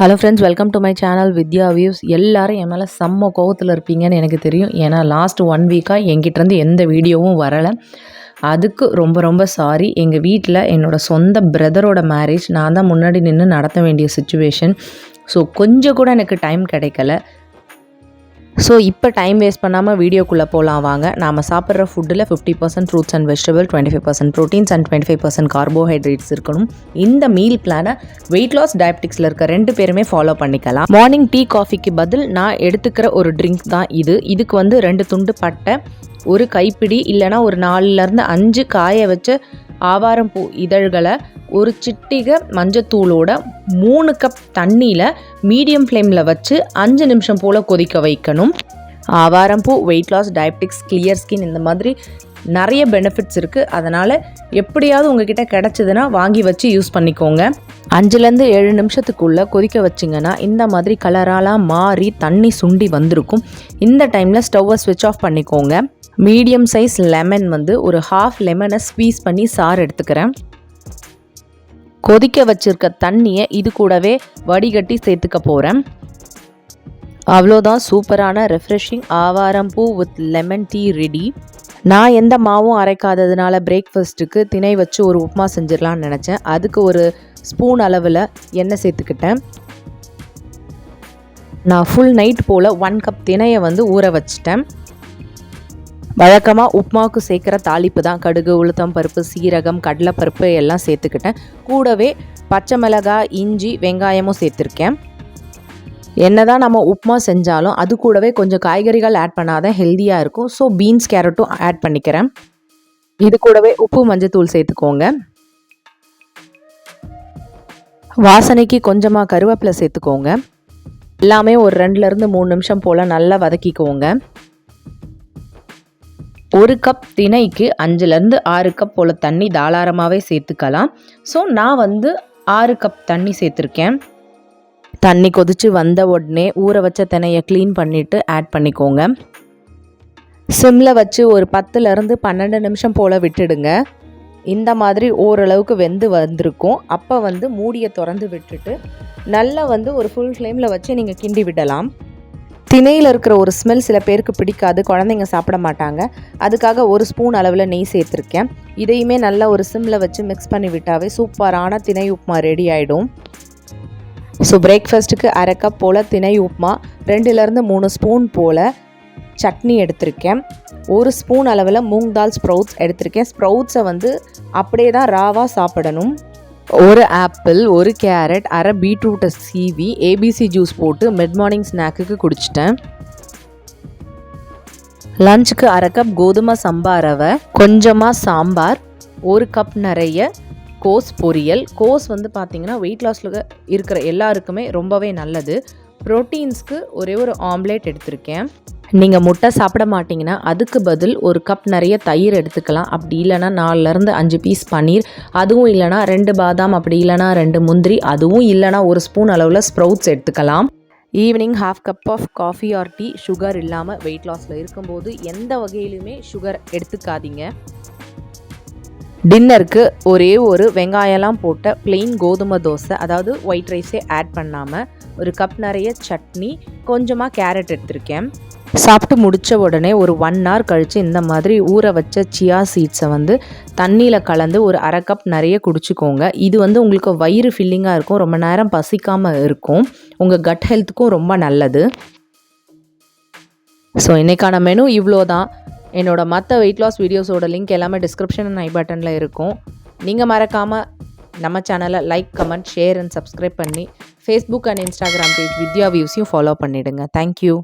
Hello friends welcome to my channel Vidya views எல்லோரும் என் மேலே செம்ம கோவத்தில் இருப்பீங்கன்னு எனக்கு தெரியும். ஏன்னா லாஸ்ட் ஒன் வீக்காக என்கிட்டேருந்து எந்த வீடியோவும் வரலை. அதுக்கு ரொம்ப ரொம்ப சாரி எங்கள் வீட்டில் என்னோடய சொந்த பிரதரோட மேரேஜ் நான் தான் முன்னாடி நின்று நடத்த வேண்டிய சுச்சுவேஷன் ஸோ கொஞ்சம் கூட எனக்கு டைம் கிடைக்கல. ஸோ இப்போ டைம் வேஸ்ட் பண்ணாமல் வீடியோக்குள்ளே போகலாம் வாங்க. நாம் சாப்பிட்ற ஃபுட்டில் fifty percent fruits and vegetable twenty five percent proteins and twenty five percent carbohydrates இருக்கணும். இந்த மீல் பிளானை வெயிட் லாஸ் டயபெட்டிக்ஸில் இருக்க ரெண்டு பேருமே ஃபாலோ பண்ணிக்கலாம். மார்னிங் டீ காஃபிக்கு பதில் நான் எடுத்துக்கிற ஒரு ட்ரிங்க் தான் இது. இதுக்கு வந்து ரெண்டு துண்டு பட்டை ஒரு கைப்பிடி இல்லைனா ஒரு நாலுலேருந்து அஞ்சு காய வச்ச ஆவாரம் பூ இதழ்களை ஒரு சிட்டிகை மஞ்சத்தூளோட மூணு கப் தண்ணியில் மீடியம் ஃப்ளேமில் வச்சு அஞ்சு நிமிஷம் போல் கொதிக்க வைக்கணும். ஆவாரம்பூ weight loss diabetics clear skin இந்த மாதிரி நிறைய பெனிஃபிட்ஸ் இருக்குது அதனால் எப்படியாவது உங்ககிட்ட கிடச்சிதுன்னா வாங்கி வச்சு யூஸ் பண்ணிக்கோங்க. அஞ்சுலேருந்து ஏழு நிமிஷத்துக்குள்ளே கொதிக்க வச்சிங்கன்னா இந்த மாதிரி கலராலாம் மாறி தண்ணி சுண்டி வந்திருக்கும். இந்த டைமில் ஸ்டவ்வை ஸ்விட்ச் ஆஃப் பண்ணிக்கோங்க. மீடியம் சைஸ் லெமன் வந்து ஒரு ஹாஃப் லெமனை ஸ்வீஸ் பண்ணி சாறு எடுத்துக்கிறேன். கொதிக்க வச்சிருக்க தண்ணியை இது கூடவே வடிகட்டி சேர்த்துக்க போகிறேன் அவ்வளோதான் சூப்பரான ரெஃப்ரெஷிங் ஆவாரம் பூ வித் லெமன் டீ ரெடி நான் எந்த மாவும் அரைக்காததுனால பிரேக்ஃபாஸ்ட்டுக்கு திணை வச்சு ஒரு உப்புமா செஞ்சிடலான்னு நினச்சேன். அதுக்கு ஒரு ஸ்பூன் அளவில் எண்ணெய் சேர்த்துக்கிட்டேன். நான் ஃபுல் நைட் போல் ஒன் கப் திணையை வந்து ஊற வச்சிட்டேன். வழக்கமாக உப்மாவுக்கு சேர்க்குற தாளிப்பு தான். கடுகு உளுத்தம் பருப்பு சீரகம் கடலைப்பருப்பு எல்லாம் சேர்த்துக்கிட்டேன். கூடவே பச்சை மிளகாய் இஞ்சி வெங்காயமும் சேர்த்துருக்கேன். என்ன தான் நம்ம உப்மா செஞ்சாலும் அது கூடவே கொஞ்சம் காய்கறிகள் ஆட் பண்ணாதான் ஹெல்த்தியாக இருக்கும். ஸோ பீன்ஸ் கேரட்டும் ஆட் பண்ணிக்கிறேன். இது கூடவே உப்பு மஞ்சத்தூள் சேர்த்துக்கோங்க. வாசனைக்கு கொஞ்சமாக கருவேப்பிலை சேர்த்துக்கோங்க. எல்லாமே ஒரு ரெண்டுலேருந்து மூணு நிமிஷம் போல் நல்லா வதக்கிக்கோங்க. ஒரு கப் திணைக்கு அஞ்சுலேருந்து ஆறு கப் போல் தண்ணி தாளாரமாகவே சேர்த்துக்கலாம். ஸோ நான் வந்து ஆறு கப் தண்ணி சேர்த்துருக்கேன். தண்ணி கொதித்து வந்த உடனே ஊற வச்ச தினையை க்ளீன் பண்ணிவிட்டு ஆட் பண்ணிக்கோங்க. சிம்மில் வச்சு ஒரு பத்துலேருந்து பன்னெண்டு நிமிஷம் போல் விட்டுடுங்க. இந்த மாதிரி ஓரளவுக்கு வெந்து வந்திருக்கும். அப்போ வந்து மூடியை திறந்து விட்டுட்டு நல்லா வந்து ஒரு ஃபுல் ஃப்ளேமில் வச்சு நீங்கள் கிண்டி விடலாம். திணையில் இருக்கிற ஒரு ஸ்மெல் சில பேருக்கு பிடிக்காது. குழந்தைங்க சாப்பிட மாட்டாங்க. அதுக்காக ஒரு ஸ்பூன் அளவில் நெய் சேர்த்துருக்கேன். இதையுமே நல்லா ஒரு சிம்மில் வச்சு மிக்ஸ் பண்ணி விட்டாவே சூப்பரான திணை உப்புமா ரெடி ஆகிடும் ஸோ பிரேக்ஃபாஸ்ட்டுக்கு அரை கப் போல் திணை உப்புமா ரெண்டுலேருந்து மூணு ஸ்பூன் போல் சட்னி எடுத்திருக்கேன். ஒரு ஸ்பூன் அளவில் மூங் தால் ஸ்ப்ரவுட்ஸ் எடுத்திருக்கேன். ஸ்ப்ரவுட்ஸை வந்து அப்படியே தான் ராவாக சாப்பிடணும். ஒரு ஆப்பிள் ஒரு கேரட் அரை பீட்ரூட்டை சீவி ஏபிசி ஜூஸ் போட்டு மிட் மார்னிங் ஸ்நாக்குக்கு குடிச்சிட்டேன். லஞ்சுக்கு அரை கப் கோதுமை சம்பா ரவை கொஞ்சமாக சாம்பார் ஒரு கப் நிறைய கோஸ் பொரியல். கோஸ் வந்து பார்த்திங்கன்னா வெயிட் லாஸில் இருக்கிற எல்லாருக்குமே ரொம்பவே நல்லது. ப்ரோட்டீன்ஸ்க்கு ஒரே ஒரு ஆம்லேட் எடுத்திருக்கேன். நீங்கள் முட்டை சாப்பிட மாட்டிங்கன்னா அதுக்கு பதில் ஒரு கப் நிறைய தயிர் எடுத்துக்கலாம். அப்படி இல்லைனா நாலுலேருந்து அஞ்சு பீஸ் பன்னீர் அதுவும் இல்லைனா ரெண்டு பாதாம் அப்படி இல்லைனா ரெண்டு முந்திரி அதுவும் இல்லைனா ஒரு ஸ்பூன் அளவில் ஸ்ப்ரவுட்ஸ் எடுத்துக்கலாம். Evening half cup of coffee or tea sugar இல்லாமல் வெயிட் லாஸில் இருக்கும்போது எந்த வகையிலுமே சுகர் எடுத்துக்காதீங்க. டின்னருக்கு ஒரே ஒரு வெங்காயம்லாம் போட்ட பிளெயின் கோதுமை தோசை அதாவது ஒயிட் ரைஸே ஆட் பண்ணாமல் ஒரு கப் நிறைய சட்னி கொஞ்சமாக கேரட் எடுத்திருக்கேன். சாப்பிட்டு முடித்த உடனே ஒரு ஒன் ஹவர் கழித்து இந்த மாதிரி ஊற வச்ச சியா சீட்ஸை வந்து தண்ணியில் கலந்து ஒரு அரை கப் நிறைய குடிச்சிக்கோங்க. இது வந்து உங்களுக்கு வயிறு ஃபில்லிங்காக இருக்கும் ரொம்ப நேரம் பசிக்காமல் இருக்கும். உங்கள் கட் ஹெல்த்துக்கும் ரொம்ப நல்லது. ஸோ இன்றைக்கான மெனு இவ்வளோ தான் என்னோடய மற்ற வெயிட் லாஸ் வீடியோஸோட லிங்க் எல்லாமே டிஸ்கிரிப்ஷன் ஐ பட்டனில் இருக்கும். நீங்கள் மறக்காமல் நம்ம சேனலை like comment share and subscribe பண்ணி Facebook and Instagram page Vidya வியூஸையும் follow பண்ணிவிடுங்க தேங்க்யூ